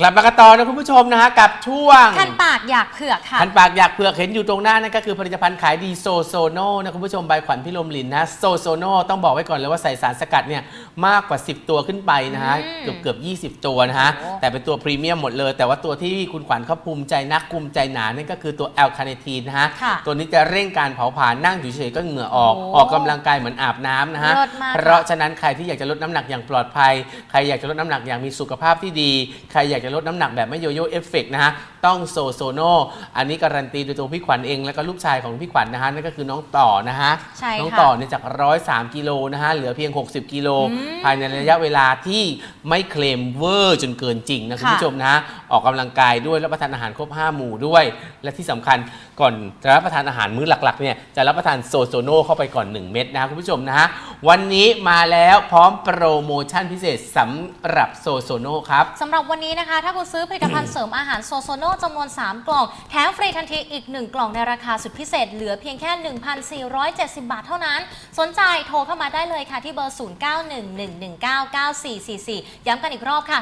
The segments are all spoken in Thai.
กลับมากันต่อนะคุณผู้ชมนะฮะกับช่วงคันปากอยากเผือกค่ะ คันปากอยากเผือกเห็นอยู่ตรงหน้านั่นก็คือผลิตภัณฑ์ขายดีโซโซโนนะคุณผู้ชมใบขวัญพิลมลินนะโซโซโนต้องบอกไว้ก่อนเลยว่าใส่สารสกัดเนี่ยมากกว่า 10 ตัวขึ้นไปนะฮะอืมเกือบเกือบ20 ตัวนะฮะโอ้ แต่เป็นตัวพรีเมียมหมดเลย แต่ว่าตัวที่คุณขวัญเขาภูมิใจนักภูมิใจหนานั่นก็คือตัวแอลคาเนทีนนะฮะค่ะ ตัวนี้จะเร่งการเผาผลาญนั่งอยู่เฉยๆก็เหงื่อออกโอ้ออกกำลังกายเหมือนอาบน้ำนะฮะเลิศมากเพราะฉะนั้นใครที่อยากจะลดน้ำหนักอย่างปลอดภัย ใครอยากจะลดน้ำหนักอย่างมีสุขภาพที่ดี ใครอยากจะลดน้ำหนักแบบไม่โยโย่เอฟเฟกต์นะฮะ ต้องโซโซโน อันนี้การันตีโดยตัวพี่ขวัญเอง แล้วก็ลูกชายของพี่ขวัญนะฮะ นั่นก็คือน้องต่อนะฮะใช่ค่ะน้องต่อเนี่ยจาก 103 กิโลนะฮะ เหลือเพียง 60 กิโลอืมภายในระยะเวลาที่ไม่เคลมเวอร์จนเกินจริงนะคุณค่ะผู้ชมนะฮะออกกำลังกายด้วยรับประทานอาหารครบ 5 หมู่ด้วย และที่สำคัญก่อนจะรับประทานอาหารมื้อหลักๆเนี่ยจะรับประทานโซโซโนเข้าไปก่อน 1 เม็ดนะฮะคุณผู้ชมนะฮะวันนี้มาแล้วพร้อมโปรโมชั่นพิเศษสำหรับโซโซโนครับสำหรับวันนี้นะคะ ถ้าคุณซื้อผลิตภัณฑ์เสริมอาหารโซโซโนจำนวน 3 กล่อง แถมฟรีทันทีอีก 1 กล่องในราคาสุดพิเศษ เหลือเพียงแค่ 1,470 บาทเท่านั้น สนใจโทรเข้ามาได้เลยค่ะที่เบอร์ 0911199444ย้ำกันอีกรอบค่ะ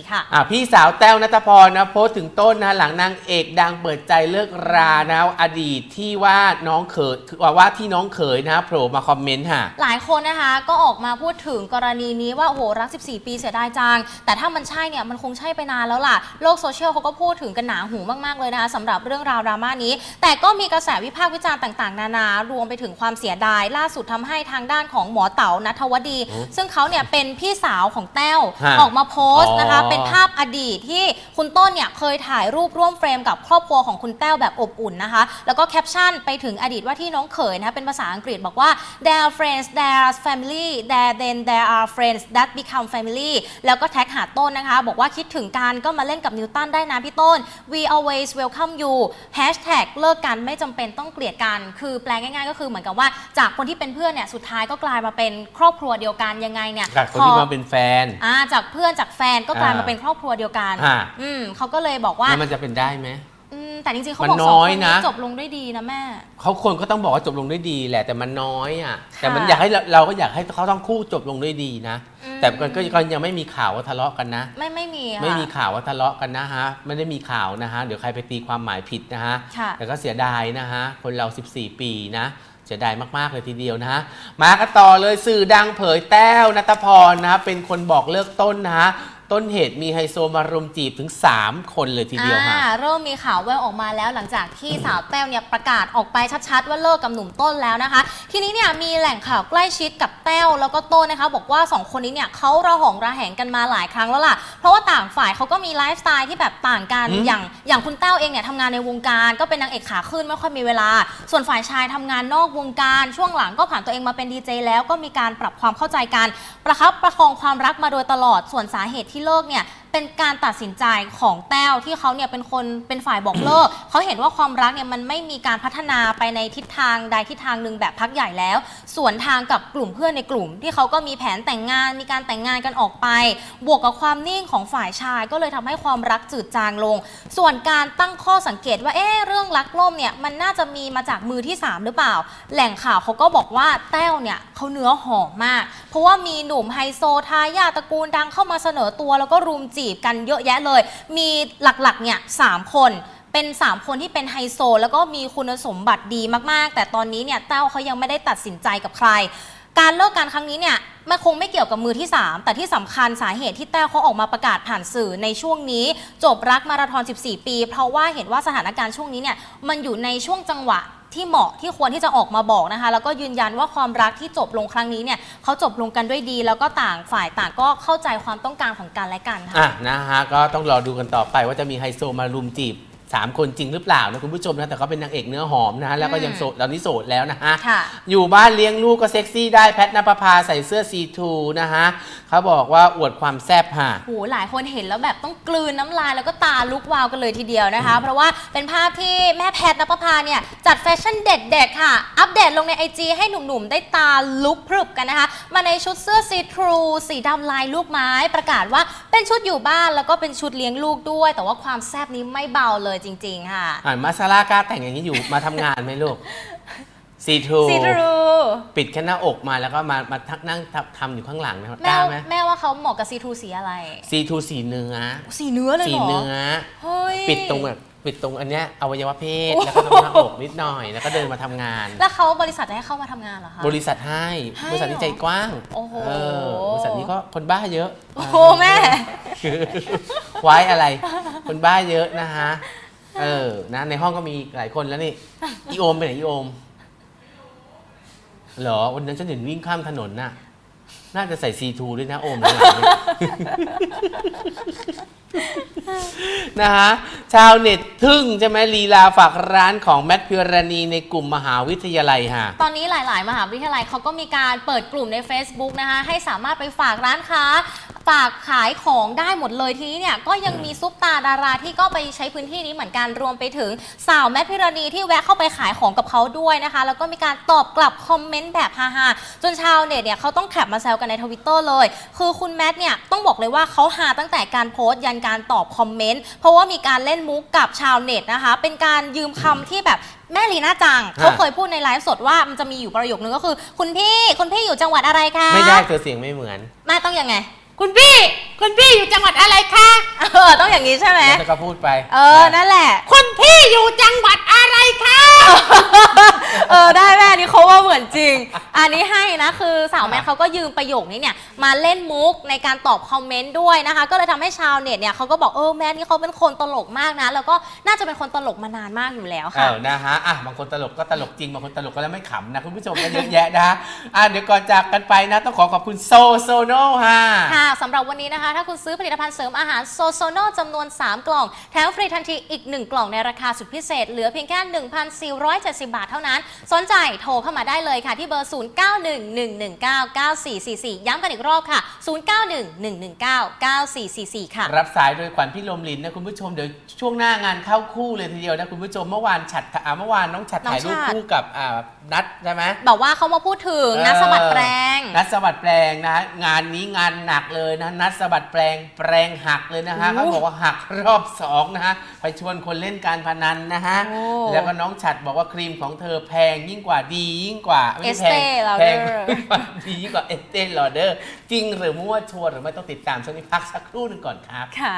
0911199444 ค่ะ อะพี่สาวแต้วนัทพรนะโพสต์ถึงต้นนะหลังนางเอกดังเปิดใจเลิกรานะอดีตที่ว่าน้องเขยว่าว่าที่น้องเขยนะโผล่มาคอมเมนต์ค่ะ หลายคนนะคะก็ออกมาพูดถึงกรณีนี้ว่า โอ้โห รัก 14 ปีเสียดายจัง แต่ถ้ามันใช่เนี่ย มันคงใช่ไปนานแล้วล่ะ โลกโซเชียลเขาก็พูดถึงกันหนาหูมาก ๆ เลยนะคะสำหรับเรื่องราวดราม่านี้ แต่ก็มีกระแสวิพากษ์วิจารณ์ต่าง ๆ นานารวมไปถึงความเสียดาย ล่าสุดทำให้ทางด้านของหมอเต๋านัทวดีอืมซึ่งเขาเนี่ยเป็นพี่สาวของแต้วฮะออกมาโพสต์นะคะ อ๋อเป็นภาพอดีตที่คุณต้นเนี่ยเคยถ่ายรูปร่วมเฟรมกับครอบครัวของคุณแต้วแบบอบอุ่นนะคะ แล้วก็แคปชั่นไปถึงอดีตว่าที่น้องเขยนะคะเป็นภาษาอังกฤษบอกว่า there are friends there are family there then there are friends that become family แล้วก็แท็กหาต้นนะคะ บอกว่าคิดถึงกันก็มาเล่นกับนิวตันได้นะพี่ต้น we always welcome you hashtag เลิกกันไม่จำเป็นต้องเกลียดกัน คือแปลง่ายๆ ก็คือเหมือนกับว่าจากคนที่เป็นเพื่อนเนี่ยสุดท้ายก็กลายมาเป็นครอบครัวเดียวกันยังไงเนี่ยจากคนที่มาเป็นแฟน อ่าจากเพื่อนจากแฟนก็กลายมาอ่าเป็นครอบครัวเดียวกันอ่า อืมเขาก็เลยบอกว่าแล้วมันจะเป็นได้ไหม อืมแต่จริงๆเขามันบอกสองน้อยคนนะ นี้จบลงด้วยดีนะแม่ เขาคนก็ต้องบอกว่าจบลงด้วยดีแหละแต่มันน้อยอะค่ะแต่มันอยากให้เราเราก็อยากให้เขาต้องคู่จบลงด้วยดีนะ อืม แต่ก็ก็ก็ยังไม่มีข่าวว่าทะเลาะกันนะ ไม่ไม่มีค่ะ ไม่มีข่าวว่าทะเลาะกันนะฮะไม่ได้มีข่าวนะฮะ เดี๋ยวใครไปตีความหมายผิดนะฮะ ค่ะแต่ก็เสียดายนะฮะ คนเรา 14 ปีนะ เสียดายมาก ๆ เลยทีเดียวนะฮะ มากันต่อเลยสื่อดังเผยแต้วนัตพรนะ เป็นคนบอกเลิกต้นนะฮะ ต้นเหตุมีไฮโซมารุมจีบถึง 3 คนเลยทีเดียวฮะอ่าเริ่มมีข่าวแววออกมาแล้วหลังจากที่สาวแต้วเนี่ยประกาศออกไปชัดๆ ว่าเลิกกับหนุ่มต้นแล้วนะคะ ทีนี้เนี่ยมีแหล่งข่าวใกล้ชิดกับแต้วแล้วก็ต้นนะคะ บอกว่า 2 คนนี้เนี่ยเขาระหองระแหงกันมาหลายครั้งแล้วล่ะ เพราะว่าต่างฝ่ายเขาก็มีไลฟ์สไตล์ที่แบบต่างกันอืม อย่างอย่างคุณแต้วเองเนี่ยทำงานในวงการก็เป็นนางเอกขาขึ้นไม่ค่อยมีเวลา ส่วนฝ่ายชายทำงานนอกวงการช่วงหลังก็ผ่านตัวเองมาเป็นดีเจแล้วก็มีการปรับความเข้าใจกันประคับประคองความรักมาโดยตลอดส่วนสาเหตุที่โลกเนี่ย เป็นการตัดสินใจของแต้วที่เขาเนี่ยเป็นคนเป็นฝ่ายบอกเลิก เขาเห็นว่าความรักเนี่ยมันไม่มีการพัฒนาไปในทิศทางใดทิศทางหนึ่งแบบพักใหญ่แล้วส่วนทางกับกลุ่มเพื่อนในกลุ่ม ที่เขาก็มีแผนแต่งงานมีการแต่งงานกันออกไป บวกกับความนิ่งของฝ่ายชาย ก็เลยทำให้ความรักจืดจางลง ส่วนการตั้งข้อสังเกตว่าเอ๊ะเรื่องรักล่มเนี่ยมันน่าจะมีมาจากมือที่สามหรือเปล่า แหล่งข่าวเขาก็บอกว่าแต้วเนี่ยเขาเนื้อหอมมาก เพราะว่ามีหนุ่มไฮโซทายาตระกูลดังเข้ามาเสนอตัวแล้วก็รุมจีบกันเยอะแยะเลย มีหลักๆเนี่ยสามคนเป็น 3 คนที่เป็นไฮโซ แล้วก็มีคุณสมบัติดีมากๆ แต่ตอนนี้เนี่ยแต้วเขายังไม่ได้ตัดสินใจกับใคร การเลิกกันครั้งนี้เนี่ยมันคงไม่เกี่ยวกับมือที่ 3 แต่ที่สำคัญสาเหตุที่แต้วเขาออกมาประกาศผ่านสื่อในช่วงนี้ จบรักมาราธอน 14 ปี เพราะว่าเห็นว่าสถานการณ์ช่วงนี้เนี่ยมันอยู่ในช่วงจังหวะ ที่เหมาะที่ควรที่จะออกมาบอกนะคะ แล้วก็ยืนยันว่าความรักที่จบลงครั้งนี้เนี่ยเขาจบลงกันด้วยดี แล้วก็ต่างฝ่ายต่างก็เข้าใจความต้องการของกันและกันค่ะ อะนะฮะก็ต้องรอดูกันต่อไปว่าจะมีไฮโซมารุมจีบ 3 คนจริงหรือเปล่านะคุณผู้ชมนะแต่เขาเป็นนางเอกเนื้อหอมนะฮะแล้วก็ยังโสดตอนนี้โสดแล้วนะฮะค่ะ อยู่บ้านเลี้ยงลูกก็เซ็กซี่ได้แพทนปภาใส่เสื้อซีทูนะฮะเขาบอกว่าอวดความแซ่บฮะโหหลายคนเห็นแล้วแบบต้องกลืนน้ำลายแล้วก็ตาลุกวาวกันเลยทีเดียวนะคะ เพราะว่าเป็นภาพที่แม่แพทย์นภพาเนี่ย จัดแฟชั่นเด็ดๆค่ะ อัปเดตลงใน IG ให้หนุ่มๆ ได้ตาลุกพรึบกันนะคะ มาในชุดเสื้อซีทรูสีดำลายลูกไม้ประกาศว่า เป็นชุดอยู่บ้านแล้วก็เป็นชุดเลี้ยงลูกด้วย แต่ว่าความแซ่บนี้ไม่เบาเลยจริง ๆ ค่ะ อ่านมาซาร่ากล้าแต่งอย่างนี้อยู่ มาทำงานไหมลูกซีทูซีทรู ปิดแค่หน้าอกมาแล้วก็มามาทักนั่งทำทำอยู่ข้างหลังนะครับแม่กล้าไหมแม่ว่าเขาเหมาะกับซีทรูสีอะไร ซีทูสีเนื้อสีเนื้อเลยสีเหรอเนื้อ เฮ้ย ปิดตรงแบบ ปิดตรงอันเนี้ยอวัยวะเพศโอ้แล้วก็ตรงหน้าอกนิดหน่อย แล้วก็เดินมาทำงาน แล้วเขาบริษัทจะให้เข้ามาทำงานเหรอคะ บริษัทให้ให้บริษัทนี้ใจกว้างโอ้โหเออบริษัทนี้ก็คนบ้าเยอะโอ้โหแม่ไว้อะไร คนบ้าเยอะนะฮะเออนะในห้องก็มีหลายคนแล้วนี่อีโอมไปไหนอีโอมเหรอวันนั้นฉันเห็นวิ่งข้ามถนนน่ะ น่าจะใส่ซีทูด้วยนะโอมหลังๆเนี่ย นะฮะชาวเน็ตทึ่งใช่ไหมลีลาฝากร้านของแมทพิรณีในกลุ่มมหาวิทยาลัยฮะ ตอนนี้หลาย ๆ มหาวิทยาลัยเขาก็มีการเปิดกลุ่มใน Facebook นะคะให้สามารถไปฝากร้านค้า ฝากขายของได้หมดเลยทีนี้เนี่ยก็ยังมีซุปตาดาราที่ก็ไปใช้พื้นที่นี้เหมือนกันรวมไปถึงสาวแมทพิรณีที่แวะเข้าไปขายของกับเขาด้วยนะคะ แล้วก็มีการตอบกลับคอมเมนต์แบบฮาๆจนชาวเน็ตเนี่ยเขาต้องแคปมาแซวกันในทวิตเตอร์เลย คือคุณแมทเนี่ยต้องบอกเลยว่าเขาฮาตั้งแต่การโพสต์ยันการตอบคอมเมนต์เพราะว่ามีการเล่นมุกกับชาวเน็ตนะคะ เป็นการยืมคำที่แบบแม่ลีน่าจังเขาเคยพูดในไลฟ์สดว่ามันจะมีอยู่ประโยคนึงก็คือ คุณพี่คุณพี่อยู่จังหวัดอะไรคะไม่ได้เธอเสียงไม่เหมือนแม่ต้องยังไง คุณพี่คุณพี่อยู่จังหวัดอะไรคะ เออต้องอย่างนี้ใช่ไหม แล้วเธอก็พูดไปเออ นั่นแหละ คุณพี่อยู่จังหวัดอะไรคะ เออได้แม่นี่เขาว่าเหมือนจริง อันนี้ให้นะคือสาวแม่เขาก็ยืมประโยคนี้เนี่ยมาเล่นมุกในการตอบคอมเมนต์ด้วยนะคะ ก็เลยทำให้ชาวเน็ตเนี่ยเขาก็บอกเออแม่นี่เขาเป็นคนตลกมากนะ แล้วก็น่าจะเป็นคนตลกมานานมากอยู่แล้วเอค่ะ อนะฮะอะบางคนตลกก็ตลกจริง บางคนตลกก็แล้วไม่ขำนะ คุณผู้ชมก็เยอะแยะนะฮะอะเดี๋ยวก่อนจากกันไปนะ ต้องขอขอบคุณโซโซโนฮะ ค่ะสำหรับวันนี้นะคะ ถ้าคุณซื้อผลิตภัณฑ์เสริมอาหารโซโซโนจำนวน 3 กล่อง แถมฟรีทันทีอีก 1 กล่องในราคาสุดพิเศษ เหลือเพียงแค่ 1,470 บาทเท่านั้น สนใจโทรเข้ามาได้เลยค่ะที่เบอร์ 0911199444 ย้ำกันอีกรอบค่ะ 0911199444 ค่ะ รับสายโดยขวัญพี่ลมลินนะคุณผู้ชมเดี๋ยวช่วงหน้างานเข้าคู่เลยทีเดียวนะคุณผู้ชมเมื่อวานฉัดอะเมื่อวานน้องฉัดน้องถ่ายรูปฉัดคู่กับอ่านัดใช่ไหมบอกว่าเขามาพูดถึงนัดสะบัดแปลง นัดสะบัดแปลงนะฮะงานนี้งานหนักเลยนะนัดสะบัดแปลงแปลงหักเลยนะฮะโอ้เขาบอกว่าหักรอบสองนะฮะไปชวนคนเล่นการพนันนะฮะโอ้ แล้วก็น้องฉัดบอกว่าครีมของเธอแพงยิ่งกว่าดียิ่งกว่าไม่ใช่แพง Estee Lauder แพงกว่าดียิ่งกว่าเอสเตนลอเดอร์จริงหรือมั่วชัวร์หรือไม่ต้องติดตามช่วงนี้พักสักครู่หนึ่งก่อนครับ ค่ะ